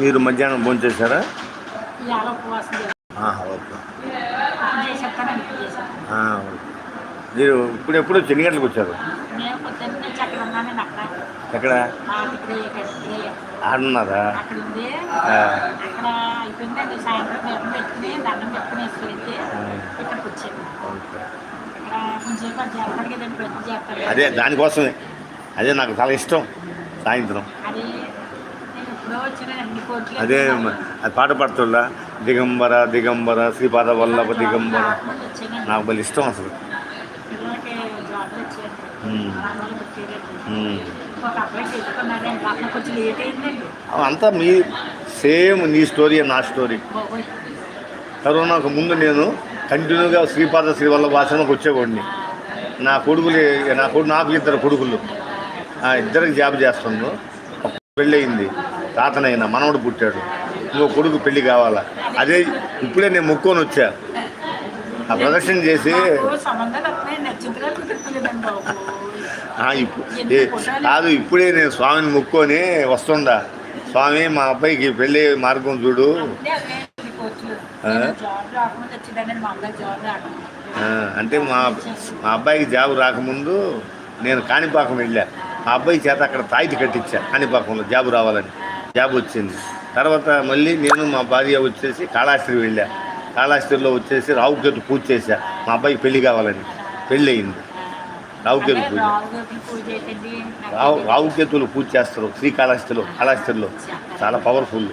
మీరు మధ్యాహ్నం భోంచేశారా ఓకే. మీరు ఇప్పుడు ఎప్పుడు ఎన్ని గంటలకు వచ్చారు? ఎక్కడ? ఆడున్నారా? ఓకే. అది దానికోసమే. అదే నాకు చాలా ఇష్టం సాయంత్రం. అది అదే పాట పాడుతుందా దిగంబర దిగంబర శ్రీపాద వల్లభ దిగంబర. నాకు భలే ఇష్టం అసలు. అంతా మీ సేమ్ నీ స్టోరీ నా స్టోరీ. కరోనాకు ముందు నేను కంటిన్యూగా శ్రీపాద శ్రీవల్లభ ఆశ్రమంకి వచ్చేవాడిని. నా కొడుకులు నా కొడుకు నాకు ఇద్దరు కొడుకులు. ఆ ఇద్దరికి జాబ్ చేస్తున్నాను. ఒక పెళ్ళి అయింది తాతనైనా మనవడు పుట్టాడు. ఇంకో కొడుకు పెళ్ళి కావాలా? అదే ఇప్పుడే నేను మొక్కొని వచ్చా. ఆ ప్రదర్శన చేసి కాదు ఇప్పుడే నేను స్వామిని మొక్కొని వస్తుండా. స్వామి మా అబ్బాయికి పెళ్ళి మార్గం చూడు. అంటే మా మా అబ్బాయికి జాబ్ రాకముందు నేను కాణిపాకం వెళ్ళా. మా అబ్బాయి చేత అక్కడ తాయితి కట్టించా కాణిపాకంలో జాబ్ రావాలని. జాబ్ వచ్చింది. తర్వాత మళ్ళీ నేను మా భార్య వచ్చేసి కాళాస్త్రి వెళ్ళా. కాళాస్త్రిలో వచ్చేసి రావుకేతు పూజ చేశా. మా అబ్బాయికి పెళ్ళి కావాలని. పెళ్ళి అయింది. రావుకేతు పూజ. రావు రావుకేతులు పూజ చేస్తారు. శ్రీకాళహస్తిలో కాళహస్తిలో. చాలా పవర్ఫుల్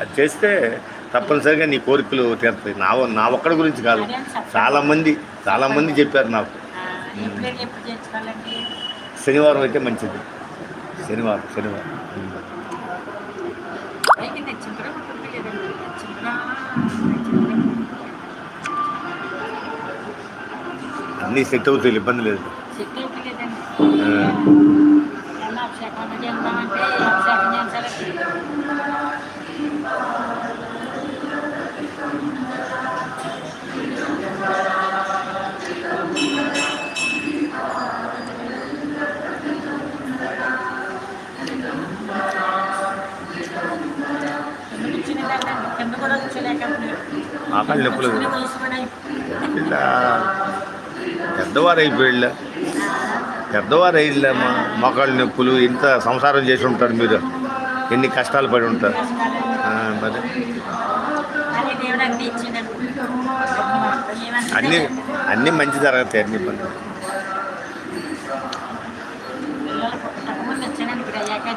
అది చేస్తే తప్పనిసరిగా నీ కోరికలు తీరుతాయి. నా నా ఒక్కడి గురించి కాదు. చాలామంది చాలామంది చెప్పారు నాకు. శనివారం అయితే మంచిది. శనివారం శనివారం. అన్నీ సెట్ అవుతాయి ఇబ్బంది లేదు. అభిషేకం ఆ కాళ్ళు నొప్పులు. ఇలా పెద్దవారు అయిపోయిళ్ళ. పెద్దవారు అయ్యిళ్ళమ్మా మొక్కళ్ళ నొప్పులు ఇంత సంసారం చేసి ఉంటారు మీరు. ఎన్ని కష్టాలు పడి ఉంటారు. మరి. అన్ని అన్నీ మంచి జరుగుతాయి అన్ని పనులు. ఇప్పుడు అయ్యాక.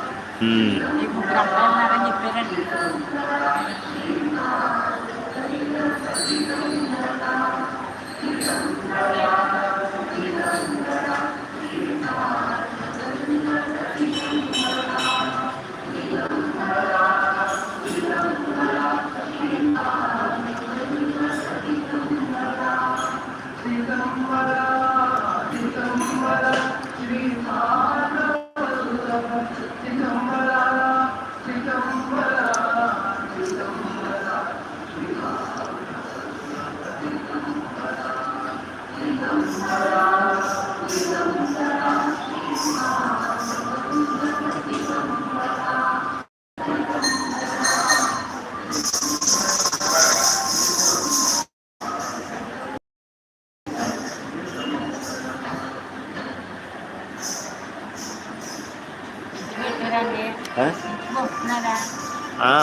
Shri Shri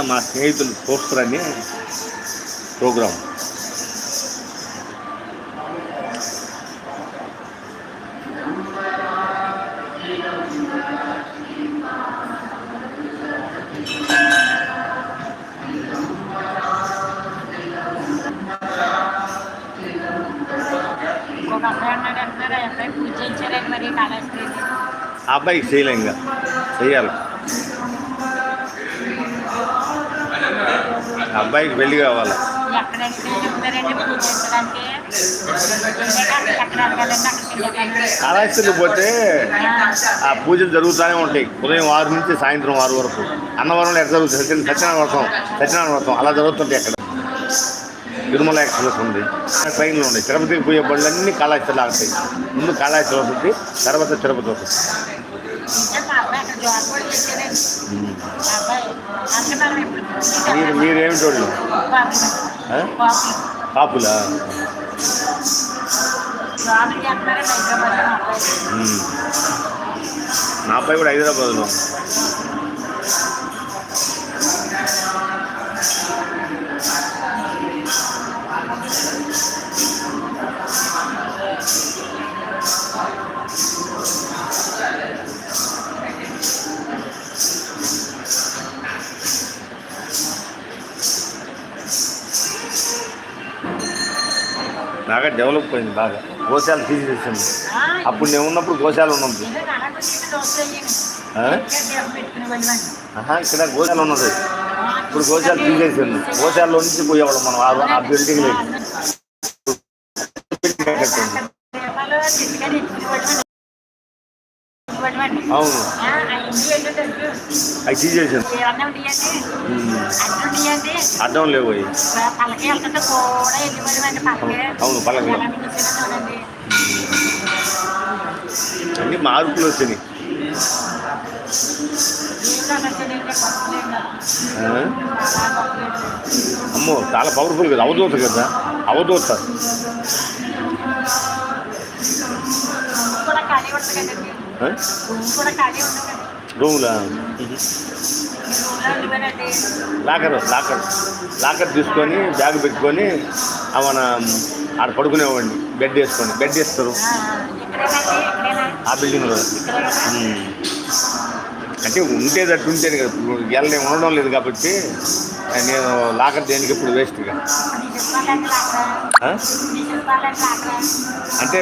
మా స్నేహితులు చూస్తారని ప్రోగ్రాం. అబ్బాయి అన్నాడు అంటున్నారు అబ్బాయికి పెళ్ళి కావాలి? ఎక్కడంటే పోతే ఆ పూజలు జరుగుతూనే ఉంటాయి. ఉదయం ఆరు నుంచి సాయంత్రం ఆరు వరకు. అన్నవరంలో ఎక్కడ జరుగుతుంది? సత్యనారాయణ వ్రతం సత్యనారాయణ వ్రతం అలా జరుగుతుంటాయి అక్కడ. తిరుమల ఎక్స్ప్రెస్ ఉంది. ట్రైన్లు ఉన్నాయి. తిరుపతికి పోయే బళ్ళన్నీ కాళాస్తిలో ఆగుతాయి ముందు కాళాస్తి వస్తుంది తర్వాత తిరుపతి వస్తుంది ఇంకా మా అబ్బాయి అక్కడ జాబ్ కూడా చేశారండి మా అబ్బాయి అంటున్నారు ఇప్పుడు మీరు మీరేమిటి వాళ్ళు? కాపులు. నా అబ్బాయి కూడా హైదరాబాద్లో బాగా డెవలప్ అయింది బాగా. గోశాల తీసేసింది అప్పుడు నేను ఉన్నప్పుడు గోశాల ఉన్నది. ఇక్కడ గోశాల ఉన్నది. ఇప్పుడు గోశాల తీసేసింది. గోశాలలో నుంచి పోయేవాళ్ళం మనం ఆ- ఆ బిల్డింగ్ లేదు అవును. అవి ఉన్నాయండి? అడ్డం లేవు అవి. అవును, పలకే. ఎలా మింగేసారో చూడండి. అన్ని మార్పులు వచ్చినాయి. అమ్మో చాలా పవర్ఫుల్ కదా. అవధూత కదా. అవధూత. రూమ్లా? లాకర్ లాకర్ లాకర్ తీసుకొని బ్యాగ్ పెట్టుకొని మన ఆడ పడుకునేవాడిని. బెడ్ వేసుకొని బెడ్ వేస్తారు. ఆ, బిల్డింగ్లో. అంటే ఉండేది అట్టు ఉంటేనే కదా. ఇప్పుడు ఇవాళ నేను ఉండడం లేదు కాబట్టి నేను లాకర్ దేనికి ఇప్పుడు వేస్ట్గా అంటే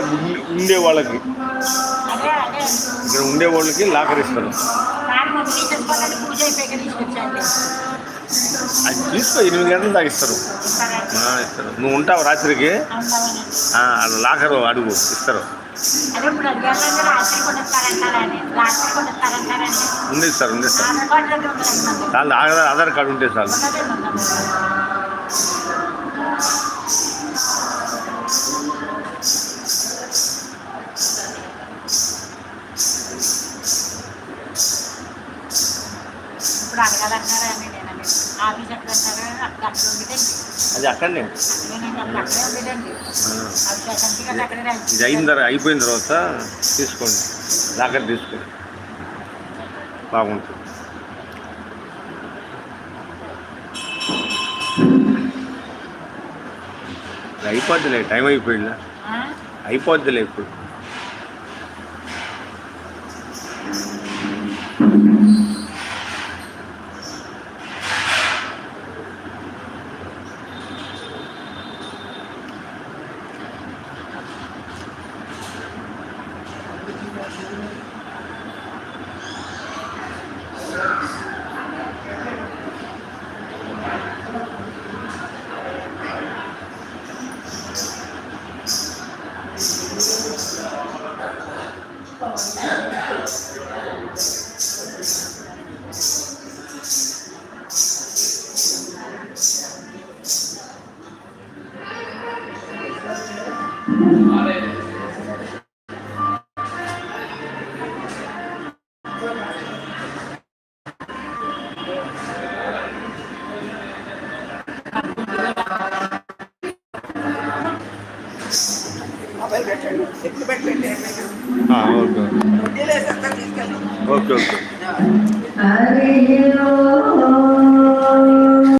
ఉండే వాళ్ళకి. ఇక్కడ ఉండే వాళ్ళకి లాకర్ ఇస్తారు. అది తీసుకో ఎనిమిది గంటలు దాకా ఇస్తారు. ఇస్తారు. నువ్వు ఉంటావు రాత్రికి. లాకరు అడుగు ఇస్తారు. అదే ఇప్పుడు అడిగారంటే రాత్రి కొనిస్తారంటారని రాత్రి కొనిస్తారంటారండి. ఉంది ఇస్తారు ఉంది ఉందండి చాలు ఆధార్ కార్డు ఉంటే చాలు. ఉందండి ఇప్పుడు అది అక్కడనే. ఇది అయిన తర్వాత అయిపోయిన తర్వాత తీసుకోండి. లాకర్ తీసుకోండి. బాగుంటుంది. అయిపోద్దిలే టైం అయిపోయిందా? అయిపోద్దిలే ఇప్పుడు. Christ.